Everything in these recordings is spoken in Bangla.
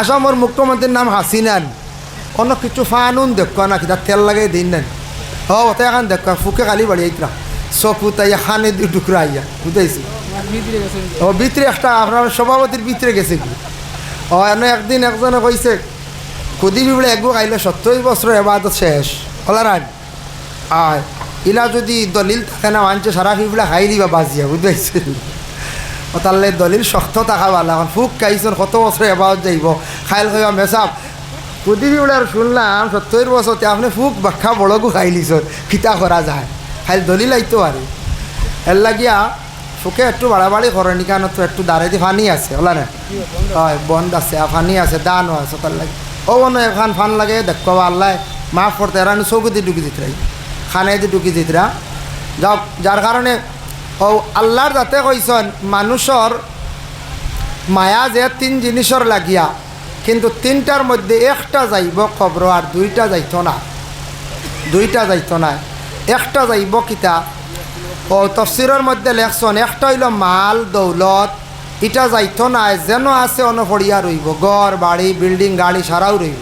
আসামর মুখ্যমন্ত্রীর নাম হাসিনান অন্য কিছু ফানুন দেখো না কিতা তেল লাগাই দিন নেন। ও ওতে এখন দেখো ফুকে খালি বাড়ি আইতরা চকু তাই খানে দুই টুকরা আইয়া বুঝাইছি ও ভিতরে একটা আপনার সভাপতির ভিতরে গেছে ও এনে একদিন একজনে কইছে কুদি বিবলে একগু খাইলে সত্তর বছর এবাদত শেষ। হলা না আয় ইলা যদি দলিল থাকে না মানছে সারা ফিবলা হাই দিবা বাজিয়া বুঝাইছে ও তাহলে দলিল শক্ত থাকা ভালো। এখন ফুক খাইছেন, কত বছর এবাদত যাইব খাইল খাইবা মেসাব কুদি বিবলার শুনলাম সত্তর বছরতে আপনি ফুক বাক্ষা বড়গু খাই লিছন খিতা করা যায়। খাইল দলিল আইতো আর এর লাগিয়া, ফুকে একটু বাড়াবাড়ি করেনি কেন তো একটু দাঁড়াই দিয়ে ফানি আছে, হলা না? হয়, বন্ধ আছে ফানি আছে দানও আছে তার লাগে ও মনে এখান ফান লাগে দেখো আল্লাহ মাফ করতে এরানি চৌকুতি ঢুকি দিতে রাই খানে দি ঢুকি দিতরা যাও যার কারণে ও আল্লাহর যাতে কইসন মানুষের মায়া যে তিন জিনিসের লাগিয়া, কিন্তু তিনটার মধ্যে একটা যাইব খবর আর দুইটা যাইত না দুইটা যাইত না একটা যাইব কিতা? ও তফসিরের মধ্যে লেখছন, একটা হইল মাল, দৌলত, ইটা যাইত না যেন আছে অনফড়িয়া রইব গড় বাড়ি বিল্ডিং, গাড়ি সারাও রইব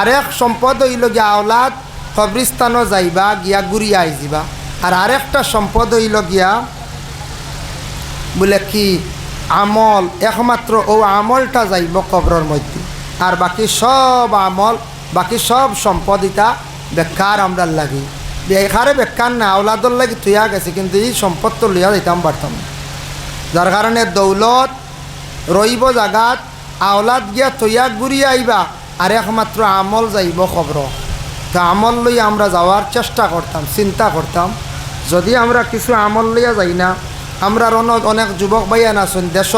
আরেক সম্পদ হইল গিয়া আওলাদ কবরিস্তানও যাইবা, গিয়া ঘুরিয়া আইজিবা। আর আরেকটা সম্পদ হইল গিয়া, বলে কি, আমল, একমাত্র ও আমলটা যাইব কবরের মধ্যে। আর বাকি সব আমল, বাকি সব সম্পদ ইটা বেকার আমরা লাগি। এখারে বেকার না, আওলাদর লাগি তুইয়া গেছে, কিন্তু এই সম্পদ তো লইয়া দিতাম পারতাম। যার কারণে দৌলত, রইব জাগাত, আওলাদ গিয়া তৈয়া ঘুরিয়া আইবা, আর একমাত্র আমল যাইব খবর তো আমল লই আমরা যাওয়ার চেষ্টা করতাম, চিন্তা করতাম। যদি আমরা কিছু আমল লইয়া যাই না, আমরা অনেক অনেক যুবক বাইয়ান আছেন দেশ,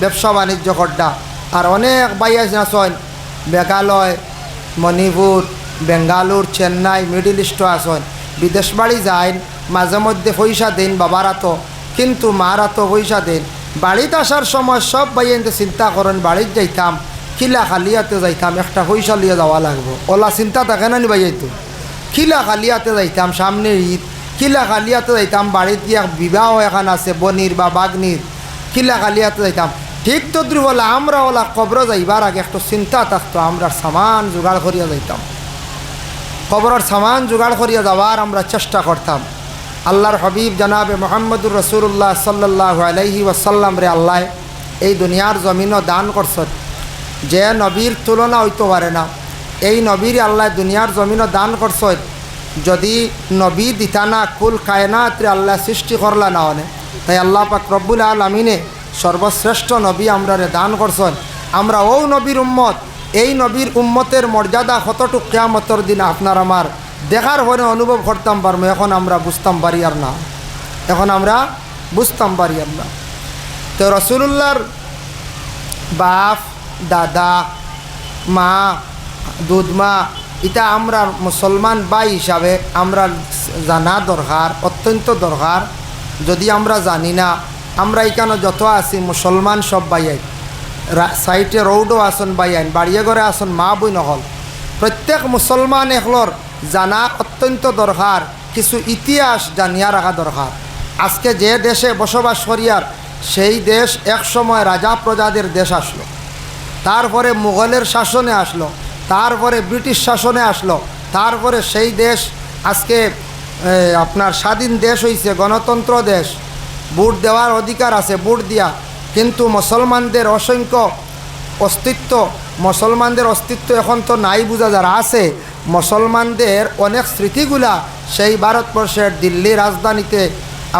ব্যবসা বাণিজ্য করডা আর অনেক বাইয়ান আছেন মেঘালয়, মণিপুর, বেঙ্গালুর, চেন্নাই, মিডিল ইস্ট আসন বিদেশ বাড়ি যায় মাঝে মধ্যে পয়সা দেন বাবারা তো, কিন্তু মারা তো পয়সা দেন। বাড়িতে আসার সময় সব বাইয়ানতে চিন্তা করেন, বাড়িতে যাইতাম কিলা খালিয়াতে যাইতাম, একটা পয়সা লিয়ে যাওয়া লাগবো। ওলা চিন্তা থাকে না নি বাইয়াইতো কিলা খালিয়াতে যাইতাম সামনে ঈদ কিলা খালিয়াতে যাইতাম বাড়িতে গিয়া বিবাহ এখন আছে বনির বা বাগনির কিলা খালিয়াতে যাইতাম। ঠিক তো বলে আমরা ওলা কবর যাইবার আগে, একটু চিন্তা থাকতো আমরা সামান জোগাড় করিয়া যাইতাম। কবরের সামান জোগাড় করিয়া যাওয়ার আমরা চেষ্টা করতাম আল্লাহর হবিব জানাবে মোহাম্মদুর রসুল্লাহ সাল্লাহ আলাইহি ওয়াসাল্লাম রে আল্লাহ, এই দুনিয়ার জমিনও দান করছত যে নবীর তুলনা হইতে পারে না। এই নবীর আল্লাহ দুনিয়ার জমিনও দান করছত যদি নবী দিতানা কুল কায়নাত্রে আল্লাহ সৃষ্টি করলা না অনে তাই আল্লাহ পাক রব্বুল আলমিনে সর্বশ্রেষ্ঠ নবী আমরা দান করছেন। আমরা ও নবীর উম্মত, এই নবীর উম্মতের মর্যাদা কতটুক কেয়ামতর দিন আপনার আমার দেখার পরে অনুভব করতাম পারব এখন আমরা বুঝতাম পারি আর না। এখন আমরা বুঝতাম পারি আর না। তো রসুল্লাহর বাপ, দাদা, মা, দুধমা এটা আমরা মুসলমান বাই হিসাবে আমরা জানা দরকার, অত্যন্ত দরকার। যদি আমরা জানি না, আমরা এখানে যত আছি মুসলমান সব বাইয়াই সাইটে রৌডও আসন বাইয়াইন বাড়িয়ে ঘরে আসন মা বই নহল প্রত্যেক মুসলমান এখলর জানা অত্যন্ত দরকার, কিছু ইতিহাস জানিয়া রাখা দরকার। আজকে যে দেশে বসবাস করিয়ার, সেই দেশ এক সময় রাজা প্রজাদের দেশ আসলো। তারপরে মুঘলের শাসনে আসলো। তারপরে ব্রিটিশ শাসনে আসলো। তারপরে সেই দেশ আজকে আপনার স্বাধীন দেশ হইছে, গণতন্ত্র দেশ। ভোট দেওয়ার অধিকার আছে, ভোট দিয়া। কিন্তু মুসলমানদের অসংখ্য অস্তিত্ব, মুসলমানদের অস্তিত্ব এখন তো নাই বোঝা যারা, আছে। মুসলমানদের অনেক স্মৃতিগুলা সেই ভারতবর্ষের দিল্লি রাজধানীতে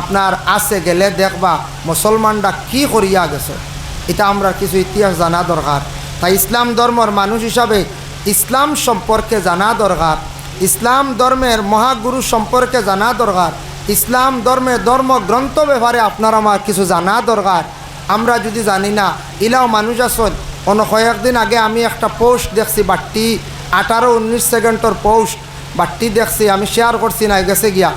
আপনার আছে, গেলে দেখবা মুসলমানরা কি করিয়া গেছে। এটা আমরা কিছু ইতিহাস জানা দরকার। তাই ইসলাম ধর্মর মানুষ হিসাবে ইসলাম সম্পর্কে জানা দরকার। ইসলাম ধর্মের মহাগুরু সম্পর্কে জানা দরকার। ইসলাম ধর্মের ধর্মগ্রন্থ ব্যাপারে আপনার আমার কিছু জানা দরকার। আমরা যদি জানি না, ইলাও মানুষ আসন অন্য কয়েকদিন আগে আমি একটা পোস্ট দেখছি, বাট্টি। আঠারো উনিশ সেকেন্ডর পোস্ট। বাট্টি দেখছি, আমি শেয়ার করছি না, গেছে গিয়া।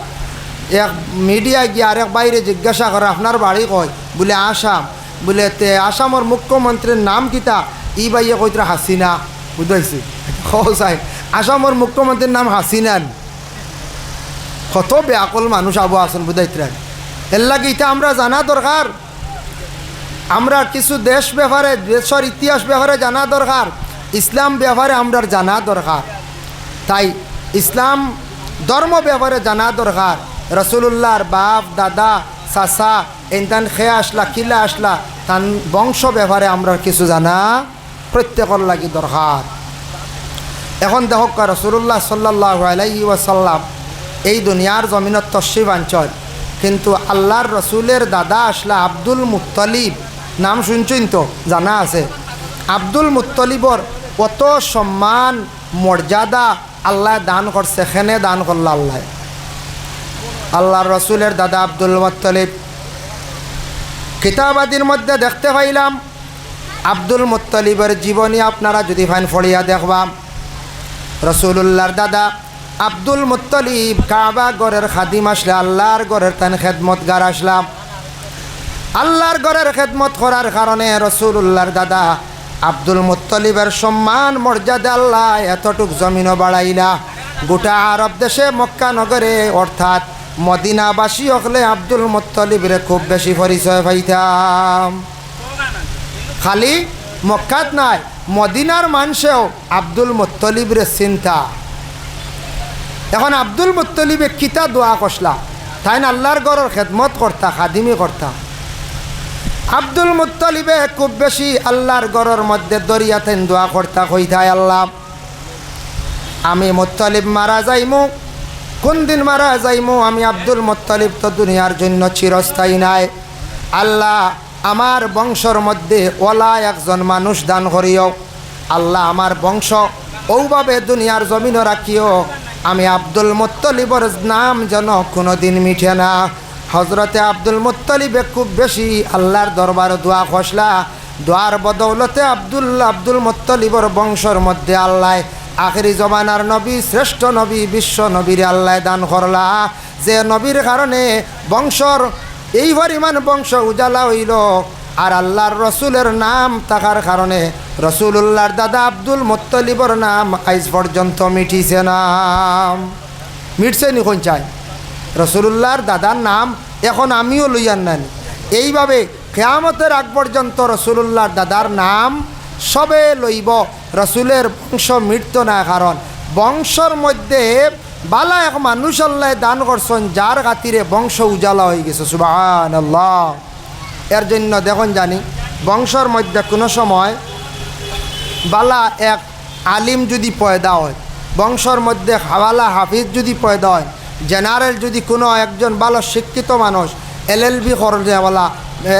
এক মিডিয়া গিয়ে আরেক বাইরে জিজ্ঞাসা করে, আপনার বাড়ি কয় বলে, আসাম। বলে, তে, আসামর মুখ্যমন্ত্রীর নাম কিতা? ই বাইয়ে কইতরা, হাসিনা। বুঝাইছি। চাই আসামর মুখ্যমন্ত্রীর নাম হাসিনান কত বেআকল মানুষ আবু আসন বুঝাইতরা এর লাগে এটা আমরা জানা দরকার আমরা কিছু দেশ ব্যাপারে দেশের ইতিহাস ব্যাপারে জানা দরকার ইসলাম ব্যাপারে আমরা জানা দরকার তাই ইসলাম ধর্ম ব্যাপারে জানা দরকার রসুল্লাহর বাপ, দাদা, চাচা ইন্তান খেয়ে আসলা কিলা আসলা তান বংশ ব্যাপারে আমরা কিছু জানা প্রত্যেকর লাগি দরকার। এখন দেখক রসুল্লাহ সাল্লাহ আলাইহি ওয়াসাল্লাম এই দুনিয়ার জমিনত অঞ্চল কিন্তু আল্লাহর রসুলের দাদা আসলা আব্দুল মুত্তলিব, নাম শুনছেন তো? জানা আছে। আব্দুল মুত্তলিবর কত সম্মান, মর্যাদা আল্লাহ দান করছে সেখানে দান করল আল্লাহ। আল্লাহর রসুলের দাদা আব্দুল মুত্তলিব। কিতাবাদির মধ্যে দেখতে পাইলাম আব্দুল মুত্তলিবের জীবনী আপনারা যদি ফাইন ফড়িয়া দেখবাম রসুল্লাহর দাদা আব্দুল মুত্তলিব কাবা গড়ের খাদিম আসলে, আল্লাহর গড়ের তান খেদমত গার আসলাম আল্লাহর গড়ের খেদমত করার কারণে রসুল্লাহর দাদা আব্দুল মুত্তলিবের সম্মান, মর্যাদা আল্লাহ এতটুক জমিনও বাড়াইলা। গোটা আরব দেশে মক্কা নগরে, অর্থাৎ মদিনাবাসী হলে আব্দুল মুত্তলিবরে খুব বেশি পরিচয় পাইতাম। খালি মক্কাত নাই, মদিনার মানুষেও আব্দুল মুত্তলিবরে চিন্তা। এখন আব্দুল মুত্তলিবে কিতা দোয়া কষলা তাই আল্লাহর গড়ের খেদমত কর্তা খাদিমি কর্তা আব্দুল মুত্তলিবে খুব বেশি আল্লাহর গড়ের মধ্যে দরিয়াতেন দোয়া কর্তা কইতায় আল্লাহ। আমি মুত্তলিব মারা যাইমু। কোন দিন মারা যাইমু, আমি আব্দুল মুত্তলিব তো দুনিয়ার জন্য চিরস্থায়ী নাই। আল্লাহ আমার বংশর মধ্যে ওলা একজন মানুষ দান করিও। আল্লাহ আমার বংশ ওভাবে দুনিয়ার জমিন রাখিও। আমি আব্দুল মুত্তলিবর নাম যেন কোনো দিন মিঠে না। হজরতে আব্দুল মুত্তলিবে খুব বেশি আল্লাহর দরবার দোয়া খসলা। দোয়ার বদৌলতে আব্দুল আব্দুল মুত্তলিবর বংশর মধ্যে আল্লাহ আখেরি জমানার নবী, শ্রেষ্ঠ নবী, বিশ্ব নবীর আল্লাহ দান করলা। যে নবীর কারণে বংশর এই পরিমাণ বংশ উজালা হইল, আর আল্লাহর রসুলের নাম থাকার কারণে রসুল্লাহর দাদা আব্দুল মুত্তলিবর নাম আজ পর্যন্ত মিঠিছে নাম মিটছে নি কোন চাই? রসুল্লাহর দাদার নাম এখন আমিও লইয়ান নানি। এইভাবে কেয়ামতের আগ পর্যন্ত রসুল্লাহর দাদার নাম সবে লইব, রসুলের বংশ মৃত্যু না, কারণ বংশর মধ্যে বালা এক মানুষ আল্লাহ দান করছেন, যার খাতিরে বংশ উজালা হয়ে গেছে সুবাহান আল্লাহ এর জন্য দেখুন জানি, বংশর মধ্যে কোনো সময় বালা এক আলিম যদি পয়দা হয়, বংশর মধ্যে হাওয়ালা হাফিজ যদি পয়দা হয়, জেনারেল যদি কোনো একজন ভালো শিক্ষিত মানুষ, L L B করনেওয়ালা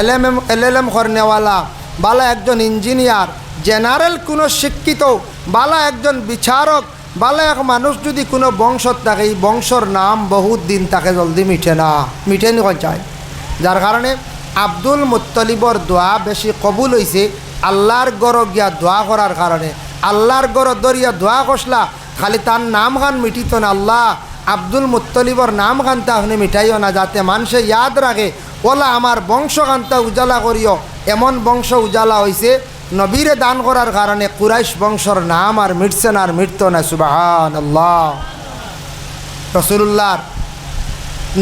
L M M, L L M করনেওয়ালা বালা একজন ইঞ্জিনিয়ার, জেনারেল কোনো শিক্ষিত, বালা একজন বিচারক বালা এক মানুষ যদি কোনো বংশত থাকে, এই বংশর নাম বহুত দিন তাকে জলদি মিঠে না, মিঠে নি চায় যার কারণে আব্দুল মুত্তলিবর দোয়া বেশি কবুল হয়েছে আল্লাহর গড় গিয়া দোয়া করার কারণে আল্লাহর গড় দরিয়া দোয়া কষলা খালি তার নাম গান মিটিত না আল্লাহ, আব্দুল মুত্তলিবর নাম গানটা আপনি মিটাইও না যাতে মানুষে ইয়াদ রাখে ওলা আমার বংশ গানটা উজালা করিও এমন বংশ উজালা হয়েছে নবীরে দান করার কারণে কুরাইশ বংশর নাম আর মিটছে না আর মিটত না সুবাহান আল্লাহ রসুল্লাহর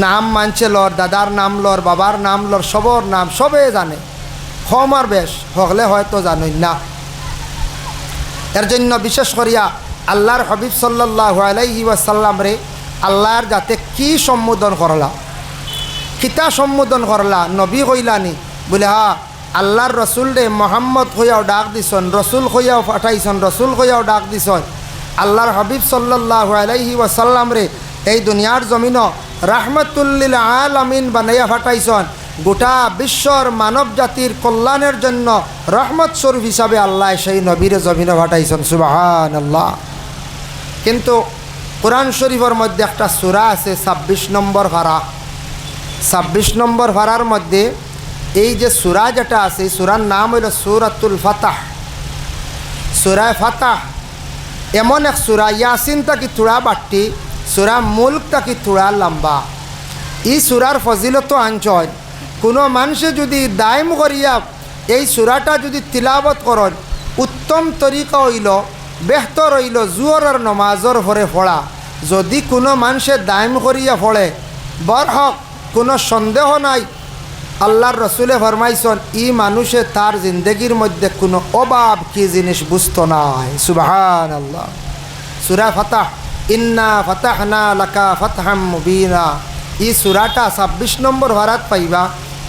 নাম মানছে লর, দাদার নাম লর, বাবার নাম লর, সবর নাম, সবে জানে। কম আর বেশ হকলে হয়তো জানই না। এর জন্য বিশেষ করিয়া আল্লাহর হবিব সাল্লাহ আলাইহি ওয়াসাল্লাম রে, আল্লাহর যাতে কি সম্বোধন করলা? খিতা সম্বোধন করলা? নবী কইলানি, বলে হা আল্লাহর রসুল রে মোহাম্মদ হইয়াও ডাক দিছন, রসুল হইয়াও পাঠাইছন, রসুল হইয়াও ডাক দিছন। আল্লাহর হাবিব সাল্লাহ আলাইহি ওয়াসাল্লাম রে, এই দুনিয়ার জমিন রাহমতুল্লিল আলামিন বানাইয়া ফাটাইছন গোটা বিশ্বর মানব জাতির কল্যাণের জন্য রহমত স্বরূপ হিসাবে আল্লাহ সেই নবীরে জমিনে ফাটাইছন সুবাহান আল্লাহ কিন্তু কোরআন শরীফের মধ্যে একটা সুরা আছে, ছাব্বিশ নম্বর ভাড়া ছাব্বিশ নম্বর ভাড়ার মধ্যে এই যে সুরা যেটা আছে, এই সুরার নাম হইল সুরাতুল ফাতাহ। সুরায় ফাতাহ, এমন এক সুরা, ইয়াসিন তাকি থোড়া বাট্টি, সুরা মুল্ক তাকি থোড়া লম্বা। ই সুরার ফজিলত আঞ্চল কোনো মানুষে যদি দায়ম করিয়া এই সুরাটা যদি তিলাবত করেন, উত্তম তরিকা হইল, বেহতর হইল জুয়রের নমাজর ভরে ফোড়া যদি কোনো মানুষে দায়ম করিয়া ফোড়ে বরহক কোনো সন্দেহ নাই আল্লাহর রসুলে ফরমাইছন, ই মানুষে তার জিন্দগির মধ্যে কোনো অভাব কি জিনিস বুঝতো নাই। সুবাহান আল্লাহ সুরা ফাতাহ, ইন্না ফাতাহনা লাকা ফাতহাম মুবিনা। ই সুরাটা ছাব্বিশ নম্বর ভারাত পাইবা।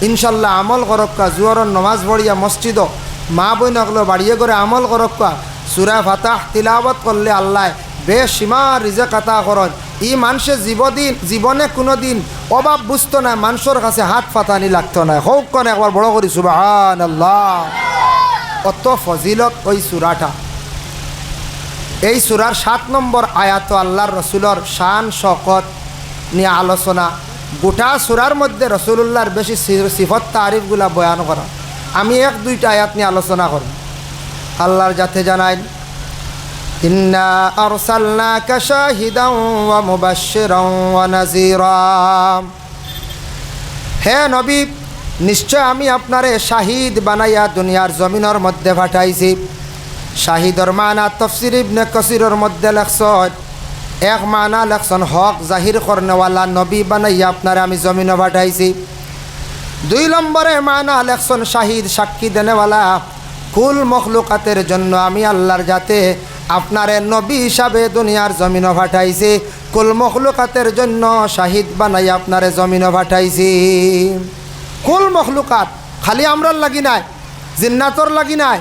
ইনশাল্লাহ আমল করক্কা জুয়রন নমাজ পড়িয়া মসজিদ মা বইনকলো বাড়িয়ে করে আমল করক্কা। সুরা ফাতাহ তিলাবত করলে আল্লাহ বেসীমা রিজেক আতা করন। ই মানুষে জীবদিন, জীবনে কোনো দিন অভাব বুঝতো না মানুষের কাছে হাত ফাতানি লাগতো না হোক কন একবার বড় করি সুবাহান অত ফজিলত ওই সুরাটা এই সুরার সাত নম্বর আয়াত আল্লাহর রসুলর শান, শকত নিয়ে আলোচনা। গোটা সুরার মধ্যে রসুল্লাহর বেশি সিফত তারিফগুলা বয়ান করা আমি এক দুইটা আয়াত নিয়ে আলোচনা করব আল্লাহর যাতে জানাই শাহিদান ওয়া মুবাশশিরান ওয়া নাযীরা হে নবী, নিশ্চয় আমি আপনারে শাহিদ বানাইয়া দুনিয়ার জমিনের মধ্যে পাঠাইছি। শাহিদর মানা তফসির ইবনে কসিরর মধ্যে লেখছন, এক মানা লেখছন, হক জাহির করনেওয়ালা নবী বানাইয়া আপনারে আমি জমিনে পাঠাইছি। দুই নম্বরে মানা লেখছন, শাহিদ সাক্ষী দেনেওয়ালা কুল মখলুকাতের জন্য আমি আল্লাহর যাতে আপনারে নবী হিসাবে দুনিয়ার জমিনে পাঠাইছি কুল মখলুকাতের জন্য শাহিদ বানাই আপনারে জমিনে পাঠাইছি কুল মখলুকাত, খালি আমরার লাগি নাই, জিন্নাতর লাগি নাই।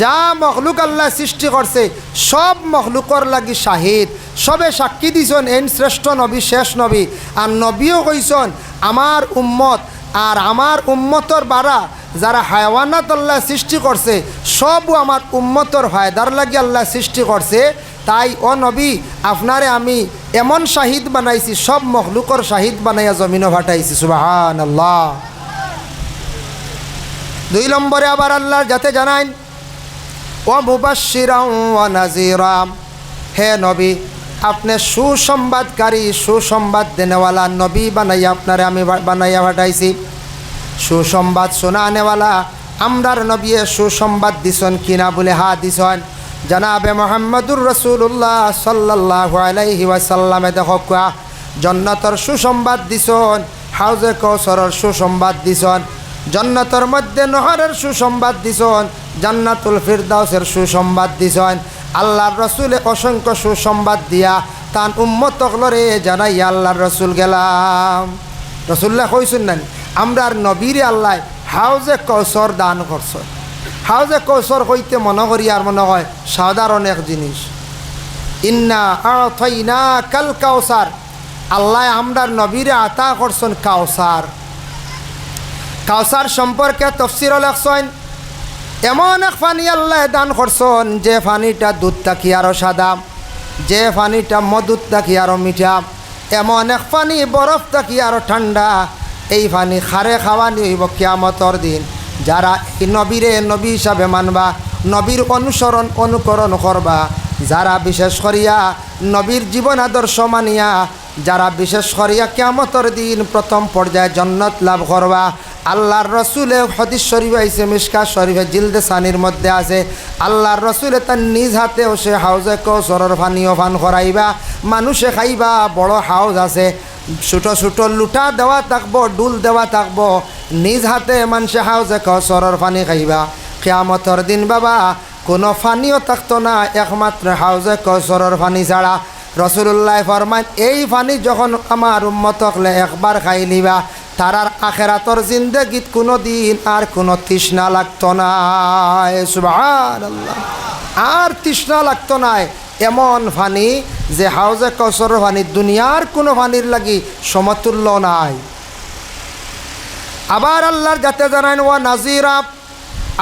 যা মখলুক আল্লাহ সৃষ্টি করছে, সব মখলুকর লাগি শাহিদ। সবে সাক্ষী দিছন এন শ্রেষ্ঠ নবী, শেষ নবী। আর নবীও কইছন, আমার উম্মত আর আমার উম্মতর বারা যারা হায়ওয়ানাত আল্লাহ সৃষ্টি করছে, সবও আমার উম্মতর ফায়দার লাগি আল্লাহ সৃষ্টি করছে। তাই, ও নবী, আপনারে আমি এমন শাহিদ বানাইছি, সব মখলুকর শাহিদ বানাইয়া জমিনও ভাটাইছি সুবাহান আল্লাহ দুই নম্বরে আবার আল্লাহ যাতে জানাইন, ও নাজিরাম হে নবী, আপনি সুসংবাদকারী, সুসংবাদ দেনেওয়ালা নবী বানাইয়া আপনারে আমি বানাইয়া পাঠাইছি সুসংবাদ শোনানেওয়ালা আমরার নবী সুসংবাদ দিছন কিনা বলে হা দিছন জানাবে মোহাম্মদুর রসুল্লাহ সাল্লাহ আলাইহি ওয়াসাল্লামে দেখা জন্নতর সুসংবাদ দিছন, হাউজে কৌসরের সুসংবাদ দিছন, জন্নতর মধ্যে নহরের সুসংবাদ দিছন, জান্নাতুল ফিরদাউসের সুসংবাদ দিছন। আল্লাহর রসুলে অসংখ্য সুসংবাদ দিয়া তান উম্মত লরে জানাই আল্লাহর রসুল গেলাম। রসুল্লাহ কইসুন না আমরার নবীরে আল্লাহ হাউজে কৌসর দান করছ। হাউজে কৌসর কইতে মনে করি আর মনে হয় সাধারণ এক জিনিস। ইন্না আথইনা কাল কাউসার আল্লাহ আমরার নবীরে আতা করছেন কাউসার কাউসার সম্পর্কে তফসির লেখছেন, এমন এক পানি আল্লাহ দান করছেন, যে পানিটা দুধ থাকি আরও সাদা, যে পানিটা মধুর থাকি আরও মিঠা, এমন এক পানি বরফ থাকি আরও ঠান্ডা এই পানি খারে খাওয়ানি হইব কিয়ামতর দিন। যারা নবীরে নবী হিসাবে মানবা, নবীর অনুসরণ, অনুকরণ করবা, যারা বিশেষ করিয়া নবীর জীবন আদর্শ মানিয়া, যারা বিশেষ করিয়া কিয়ামতর দিন প্রথম পর্যায়ে জন্নত লাভ করবা, আল্লাহর রসুলে হদিস শরীফ আইসে মিসকা শরীফে জিলদে সানির মধ্যে আছে, আল্লাহর রসুলে তার নিজ হাতেও সে হাউজে কৌসরের পানীয় পান করাইবা, মানুষে খাইবা, বড় হাউজ আছে। ছোটো ছোটো লুটা দেওয়া থাকব, ডুল দেওয়া থাকব। নিজ হাতে মানুষে হাউজে কৌসরের পানি খাইবা। কেয়ামতর দিন বাবা, কোনো পানিও থাকতো না একমাত্র হাউজে কৌসরের পানি ছাড়া। রসুল্লাহ ফরমান এই পানি যখন আমার উম্মতকলে একবার খাই নিবা তারার আখেরাতর জিন্দগিত কোনো দিন আর কোনো তৃষ্ণা লাগতো না আর তৃষ্ণা লাগতো না এমন ফানি যে হাউজে কসর ফানি দুনিয়ার কোনো ফানির লাগি সমতুল্য নাই। আবার আল্লাহর যাতে জানাইন, ওয়া নাজিরা,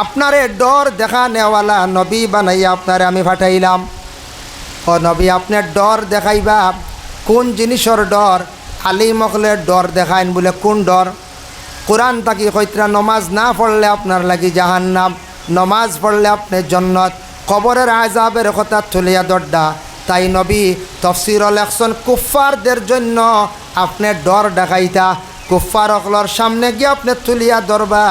আপনারে ডর দেখা নেওয়ালা নবী বানাইয়া আপনারে আমি ফাটাইলাম। ও নবী আপনার ডর দেখাইবা। কোন জিনিসের ডর? আলী মকলের ডর দেখাইন বলে কোন ডর? কোরআন তাকি কইতরা, নমাজ না পড়লে আপনার লাগি জাহান্নাম, নমাজ পড়লে আপনি জন্নত। কবরের আজাবের কথা তুলিয়া দরডা তাই নবী তফসির লেখছন কুফারদের জন্য আপনি ডর ডাকাইতা কুফার অকলর সামনে গিয়ে আপনি তুলিয়া ধরবা।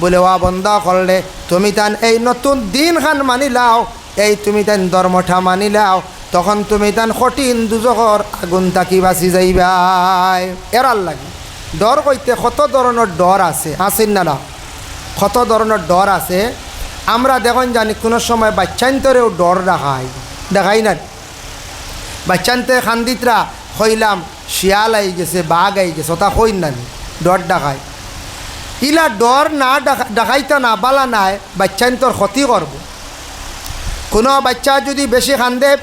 বলে, ওয়া বন্ধ করলে তুমি তান এই নতুন দিন খান মানিলাও এই তুমি তান ধর্মঠা মানিলাও তখন তুমি তান কঠিন দুজকর আগুন তাকি বাঁচি যাইবাই। এরার লাগে ডর কইতে কত ধরনের ডর আছে? আসেন না। কত ধরনের ডর আছে? আমরা দেখুন জানি কোনো সময় বাচ্চান্তরেও ডর দেখাই দেখাই না। বাচ্চান্তে খান্দিতরা হইলাম, শিয়াল আই গেছে, বাঘ আই গেছে, ওটা হইন না ডর দেখায়। ইলা ডর না ডাকা- ডাকাইতে না, বালা নাই, বাচ্চান্তর ক্ষতি করব। কোনো বাচ্চা যদি বেশি খান্দে,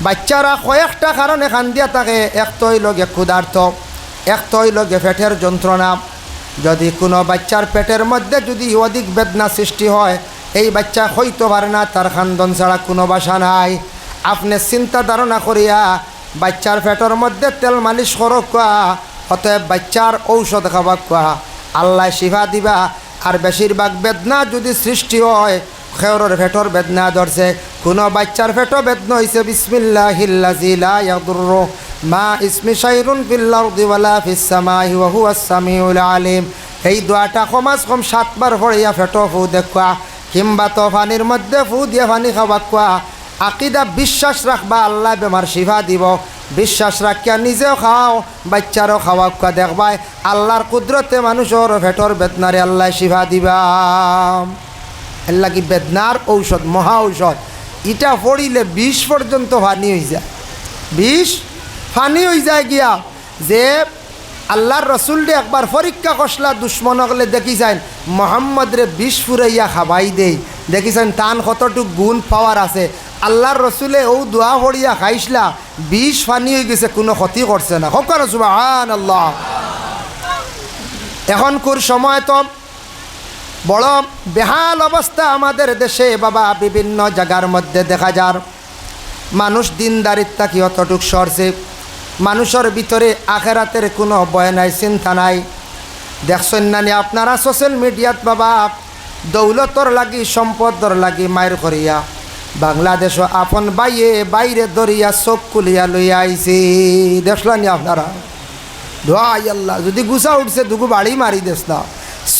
বাচ্চারা কয়েকটা কারণে খান্দিয়া থাকে, এক তৈ লগে ক্ষুধার্থ এক তৈ লগে পেটের যন্ত্রণা। যদি কোনো বাচ্চার পেটের মধ্যে যদি অধিক বেদনা সৃষ্টি হয় এই বাচ্চা হইতে পারে না, তার খান্দন ছাড়া কোনো বাসা নাই। আপনি চিন্তা ধারণা করিয়া বাচ্চার পেটের মধ্যে তেল মালিশ করক অতএব বাচ্চার ঔষধ খাবাক কোয়া। আল্লাহ শিফা দিবা, আর বেশিরভাগ বেদনা যদি সৃষ্টি হয়, খেয়রের ফেটর বেদনা ধরছে। কোনো বাচ্চার ফেটো বেদনা হয়েছে বিসমিল্লাহিল্লাজিলা মা ইসমি শাইরুন ফিল্লারদি ওয়ালা ফিস সামাই, ওয়া হুয়াস আলিম। এই দোয়াটা কমাস কম সাতবার পড়িয়া ফেটো ফু দেখুয়া কিংবা তো পানির মধ্যে ফু দিয়ে পানি খাওয়া কোয়া। আকিদা বিশ্বাস রাখবা, আল্লাহ বেমার শিফা দিব। বিশ্বাস রাখিয়া নিজেও খাও, বাচ্চারও খাওয়া কোয়া দেখবাই। আল্লাহর কুদরতে মানুষের ফেটর বেদনারে আল্লাহ শিফা দিবা। এর কি বেদনার ঔষধ, মহা ঔষধ? ইটা পড়িলে বিষ পর্যন্ত ফানি হয়ে যায়। বিষ ফানি হয়ে যায় গিয়া। যে আল্লাহর রসুলরে একবার পরীক্ষা কষলা দুশ্মন হলে দেখিছেন মোহাম্মদ রে বিষ ফুরাইয়া খাবাই দেই। দেখিছেন টান কতটুক গুণ পাওয়ার আছে। আল্লাহর রসুলে ও দোয়া পড়িয়া খাইসলা, বিষ ফানি হয়ে গেছে, কোনো ক্ষতি করছে না। হকার সুবাহান আল্লাহ এখনকার সময় তো বড় বেহাল অবস্থা আমাদের দেশে, বাবা, বিভিন্ন জায়গার মধ্যে দেখা যার। মানুষ দিনদারিত্বা কি অতটুক সরছে? মানুষের ভিতরে আখেরাতের কোনো ভয় নাই, চিন্তা নাই। দেখছেন নানি আপনারা? সোশ্যাল মিডিয়াত বাবা, দৌলতর লাগি, সম্পদর লাগি মায়ের করিয়া। বাংলাদেশ আপন বাইয়ে বাইরে দরিয়া চোখ কুলিয়া লইয়া আইছি। দেখলানি আপনারা? দোয়াই আল্লাহ, যদি গুছা উঠছে, দুগু বাড়ি মারি না।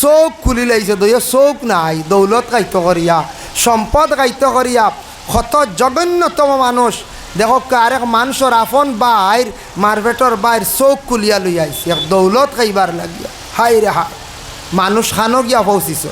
চোখ খুলি লাইছে দইয়া চোখ নাই। দৌলত কাইত করিয়া, সম্পদ কাইত করিয়া কত জঘন্যতম মানুষ। দেখো কারেক মানুষের আফন বাইর মারপেটর বাইর চোখ কুলিয়া লই আইছে। এক দৌলত খাইবার লাগিয়া। হাই রে হা মানুষ খানো গিয়া পৌঁছিছ।